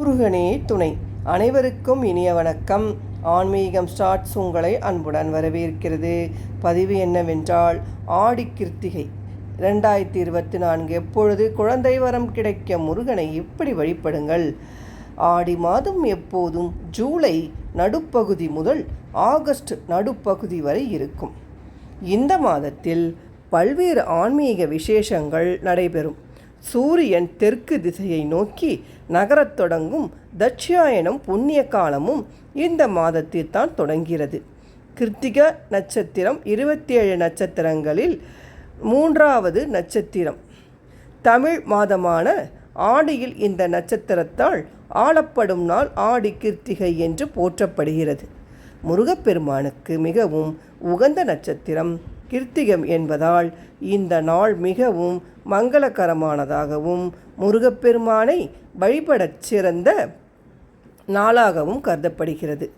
முருகனே துணை. அனைவருக்கும் இனிய வணக்கம். ஆன்மீகம் ஸ்டார்ட்ஸ் உங்களை அன்புடன் வரவேற்கிறது. பதிவு என்னவென்றால் ஆடி கிருத்திகை. ரெண்டாயிரத்தி இருபத்தி நான்கு எப்பொழுது குழந்தை வரம் கிடைக்க முருகனை இப்படி வழிபடுங்கள்? ஆடி மாதம் எப்போதும் ஜூலை நடுப்பகுதி முதல் ஆகஸ்ட் நடுப்பகுதி வரை இருக்கும். இந்த மாதத்தில் பல்வேறு ஆன்மீக விசேஷங்கள் நடைபெறும். சூரியன் தெற்கு திசையை நோக்கி நகரத் தொடங்கும் தட்சியாயனம் புண்ணிய காலமும் இந்த மாதத்தில் தான் தொடங்கிறது. கிருத்திக நட்சத்திரம் இருபத்தி ஏழு நட்சத்திரங்களில் மூன்றாவது நட்சத்திரம். தமிழ் மாதமான ஆடியில் இந்த நட்சத்திரத்தால் ஆளப்படும் நாள் ஆடி கிருத்திகை என்று போற்றப்படுகிறது. முருகப்பெருமானுக்கு மிகவும் உகந்த நட்சத்திரம். கிருத்திகம் என்பதால் இந்த நாள் மிகவும் மங்களகரமானதாகவும் முருகப்பெருமானை வழிபடச் சிறந்த நாளாகவும் கருதப்படுகிறது.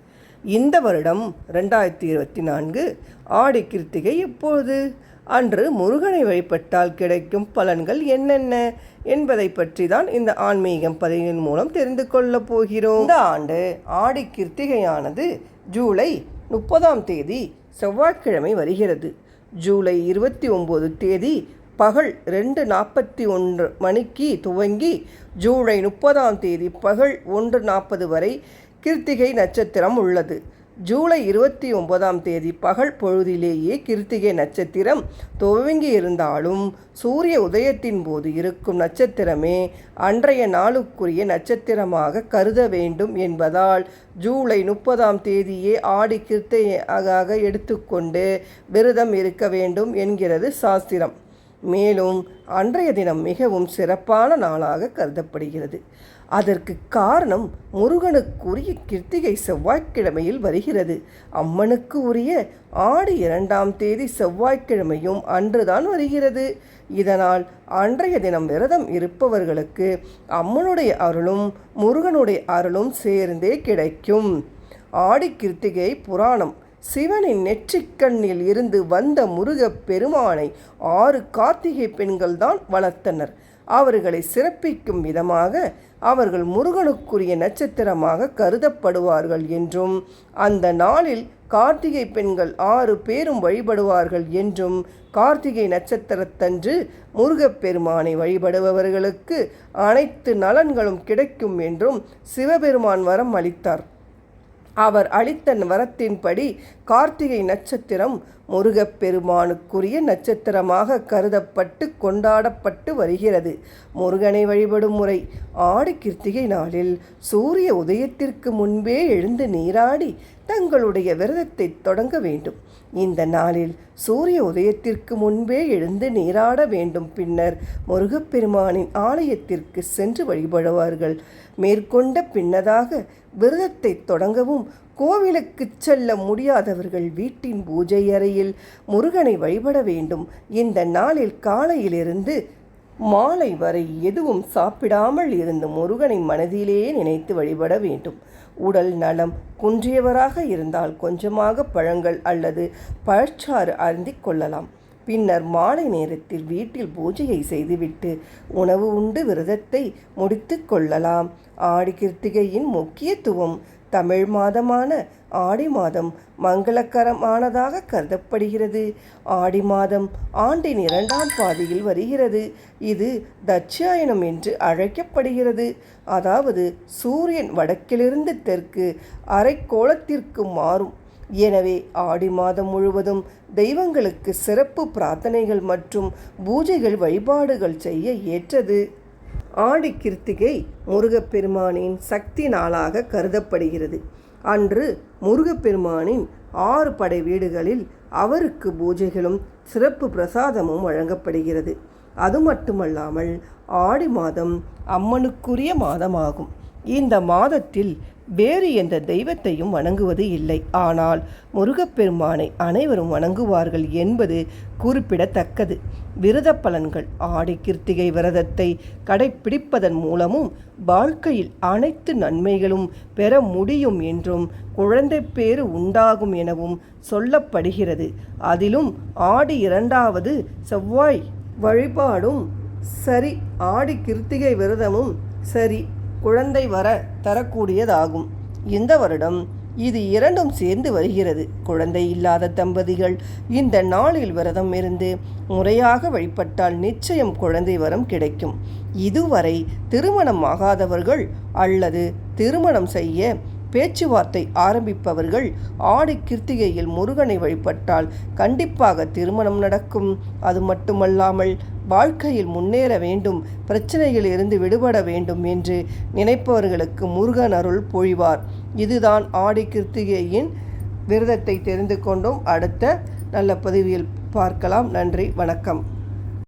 இந்த வருடம் ரெண்டாயிரத்தி இருபத்தி நான்கு ஆடி கிருத்திகை எப்பொழுது? அன்று முருகனை வழிபட்டால் கிடைக்கும் பலன்கள் என்னென்ன என்பதை பற்றி தான் இந்த ஆன்மீகம் பதிவின் மூலம் தெரிந்து கொள்ளப் போகிறோம். இந்த ஆண்டு ஆடி கிருத்திகையானது ஜூலை முப்பதாம் தேதி செவ்வாய்க்கிழமை வருகிறது. ஜூலை இருபத்தி ஒம்பது தேதி பகல் ரெண்டு நாற்பத்தி ஒன்று மணிக்கு துவங்கி ஜூலை முப்பதாம் தேதி பகல் ஒன்று நாற்பது வரை கிருத்திகை நட்சத்திரம் உள்ளது. ஜூலை இருபத்தி ஒன்பதாம் தேதி பகல் பொழுதிலேயே கிருத்திகை நட்சத்திரம் துவங்கி இருந்தாலும் சூரிய உதயத்தின் போது இருக்கும் நட்சத்திரமே அன்றைய நாளுக்குரிய நட்சத்திரமாக கருத வேண்டும் என்பதால் ஜூலை முப்பதாம் தேதியே ஆடி கிருத்தையாக எடுத்துக்கொண்டு விரதம் இருக்க வேண்டும் என்கிறது சாஸ்திரம். மேலும் அன்றைய தினம் மிகவும் சிறப்பான நாளாக கருதப்படுகிறது. அதற்கு காரணம் முருகனுக்குரிய கிருத்திகை செவ்வாய்க்கிழமையில் வருகிறது. அம்மனுக்கு உரிய ஆடி இரண்டாம் தேதி செவ்வாய்க்கிழமையும் அன்றுதான் வருகிறது. இதனால் அன்றைய தினம் விரதம் இருப்பவர்களுக்கு அம்மனுடைய அருளும் முருகனுடைய அருளும் சேர்ந்தே கிடைக்கும். ஆடி கிருத்திகை புராணம் சிவனின் நெற்றிக்கண்ணில் இருந்து வந்த முருகப் பெருமானை ஆறு கார்த்திகை பெண்கள் தான் வளர்த்தனர். அவர்களை சிறப்பிக்கும் விதமாக அவர்கள் முருகனுக்குரிய நட்சத்திரமாக கருதப்படுவார்கள் என்றும் அந்த நாளில் கார்த்திகை பெண்கள் ஆறு பேரும் வழிபடுவார்கள் என்றும் கார்த்திகை நட்சத்திரத்தன்று முருகப்பெருமானை வழிபடுபவர்களுக்கு அனைத்து நலன்களும் கிடைக்கும் என்றும் சிவபெருமான் வரம் அளித்தார். அவர் அளித்த வரத்தின்படி கார்த்திகை நட்சத்திரம் முருகப்பெருமானுக்குரிய நட்சத்திரமாக கருதப்பட்டு கொண்டாடப்பட்டு வருகிறது. முருகனை வழிபடும் முறை ஆடி கிருத்திகை நாளில் சூரிய உதயத்திற்கு முன்பே எழுந்து நீராடி தங்களுடைய விரதத்தை தொடங்க வேண்டும். இந்த நாளில் சூரிய உதயத்திற்கு முன்பே எழுந்து நீராட வேண்டும். பின்னர் முருகப்பெருமானின் ஆலயத்திற்கு சென்று வழிபடுவார்கள். மேற்கொண்ட பின்னதாக விரதத்தை தொடங்கவும் கோவிலுக்கு செல்ல முடியாதவர்கள் வீட்டின் பூஜை அறையில் முருகனை வழிபட வேண்டும். இந்த நாளில் காலையிலிருந்து மாலை வரை எதுவும் சாப்பிடாமல் இருந்து முருகனை மனதிலே நினைத்து வழிபட வேண்டும். உடல் நலம் குன்றியவராக இருந்தால் கொஞ்சமாக பழங்கள் அல்லது பழச்சாறு அருந்திக் கொள்ளலாம். பின்னர் மாலை நேரத்தில் வீட்டில் பூஜையை செய்துவிட்டு உணவு உண்டு விரதத்தை முடித்து கொள்ளலாம். ஆடி கிருத்திகையின் முக்கியத்துவம் தமிழ் மாதமான ஆடி மாதம் மங்களகரமானதாக கருதப்படுகிறது. ஆடி மாதம் ஆண்டின் இரண்டாம் பாதியில் வருகிறது. இது தட்சாயனம் என்று அழைக்கப்படுகிறது. அதாவது சூரியன் வடக்கிலிருந்து தெற்கு அரைக்கோளத்திற்கு மாறும். எனவே ஆடி மாதம் முழுவதும் தெய்வங்களுக்கு சிறப்பு பிரார்த்தனைகள் மற்றும் பூஜைகள் வழிபாடுகள் செய்ய ஏற்றது. ஆடி கிருத்திகை முருகப்பெருமானின் சக்தி நாளாக கருதப்படுகிறது. அன்று முருகப்பெருமானின் ஆறு படை வீடுகளில் அவருக்கு பூஜைகளும் சிறப்பு பிரசாதமும் வழங்கப்படுகிறது. அது மட்டுமல்லாமல் ஆடி மாதம் அம்மனுக்குரிய மாதமாகும். இந்த மாதத்தில் வேறு எந்த தெய்வத்தையும் வணங்குவது இல்லை. ஆனால் முருகப்பெருமானை அனைவரும் வணங்குவார்கள் என்பது குறிப்பிடத்தக்கது. விரத பலன்கள் ஆடி கிருத்திகை விரதத்தை கடைப்பிடிப்பதன் மூலமும் வாழ்க்கையில் அனைத்து நன்மைகளும் பெற முடியும் என்றும் குழந்தை பேறு உண்டாகும் எனவும் சொல்லப்படுகிறது. அதிலும் ஆடி இரண்டாவது செவ்வாய் வழிபாடும் சரி ஆடி கிருத்திகை விரதமும் சரி குழந்தை வர தரக்கூடியதாகும். இந்த வருடம் இது இரண்டும் சேர்ந்து வருகிறது. குழந்தை இல்லாத தம்பதிகள் இந்த நாளில் விரதம் இருந்து முறையாக வழிபட்டால் நிச்சயம் குழந்தை வரம் கிடைக்கும். இதுவரை திருமணம் ஆகாதவர்கள் அல்லது திருமணம் செய்ய பேச்சுவார்த்தை ஆரம்பிப்பவர்கள் ஆடி கிருத்திகையில் முருகனை வழிபட்டால் கண்டிப்பாக திருமணம் நடக்கும். அது மட்டுமல்லாமல் வாழ்க்கையில் முன்னேற வேண்டும் பிரச்சனையில் இருந்து விடுபட வேண்டும் என்று நினைப்பவர்களுக்கு முருகன் அருள் பொழிவார். இதுதான் ஆடி கிருத்திகையின் விரதத்தை தெரிந்து கொண்டும். அடுத்த நல்ல பதிவில் பார்க்கலாம். நன்றி வணக்கம்.